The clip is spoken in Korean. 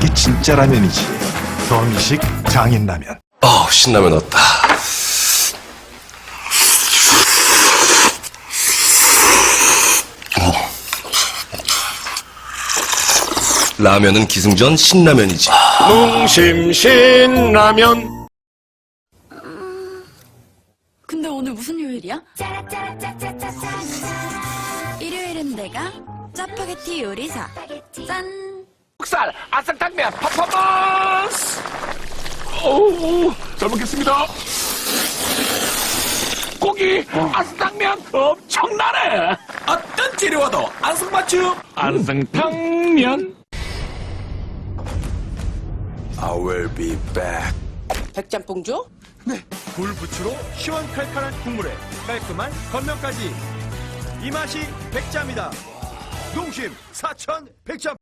백자라면이지. 서미식 장인라면. 어우, 신라면 왔다. 라면은 기승전 신라면이지. 농심신 라면 근데 오늘 무슨 요일이야? 일요일은 내가 짜파게티 요리사. 짠! 살 아삭당면 퍼포먼스! 오우 잘 먹겠습니다. 고기 아삭당면 엄청나네! 어떤 재료와도 안성맞춤! 안성탕면. I will be back. 백짬뽕 줘? 굴부추로 시원 칼칼한 국물에 깔끔한 겉면까지. 이 맛이 백자입니다. 농심 사천 백짬